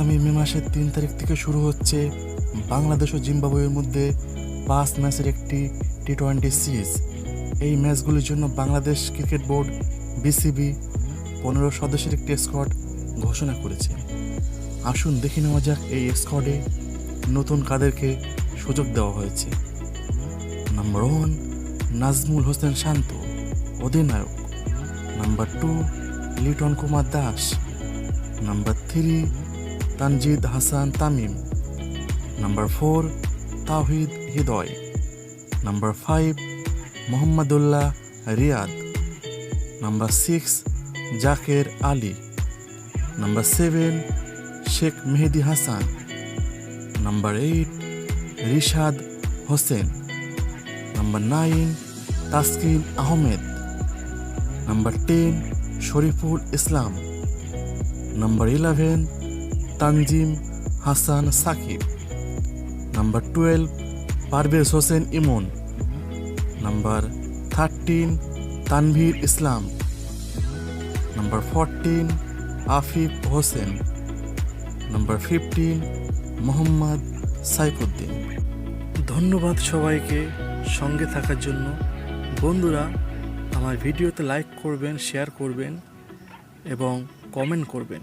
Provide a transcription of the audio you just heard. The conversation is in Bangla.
আগামী মে মাসের তিন তারিখ থেকে শুরু হচ্ছে বাংলাদেশ ও জিম্বাবুয়ের মধ্যে পাঁচ ম্যাচের একটি টি টোয়েন্টি সিরিজ। এই ম্যাচগুলির জন্য বাংলাদেশ ক্রিকেট বোর্ড বিসিবি পনেরো সদস্যের একটি স্কোয়াড ঘোষণা করেছে। আসুন দেখে নেওয়া যাক এই স্কোয়াডে নতুন কাদেরকে সুযোগ দেওয়া হয়েছে। নাম্বার ওয়ান, নাজমুল হোসেন শান্ত, অধিনায়ক। Number two, Liton Kumar Das. Number three Tanzid Hasan Tamim. Number four Towhid Hridoy. Number five, Mahmudullah Riyad. Number six, Jaker Ali. Number seven, Sheikh Mehedi Hasan. Number eight, Rishad Hossain. Number nine, Taskin Ahmed. Number ten, Shoriful Islam. Number eleven Tanzim Hasan Sakib. Number twelve, Parvez Hossain Emon. Number thirteen, Tanvir Islam. Number fourteen, Afif Hossain. Number fifteen, Mohammad Saifuddin. ধন্যবাদ সবাইকে সঙ্গে থাকার জন্য। বন্ধুরা, আমার ভিডিওতে লাইক করবেন শেয়ার করবেন এবং কমেন্ট করবেন।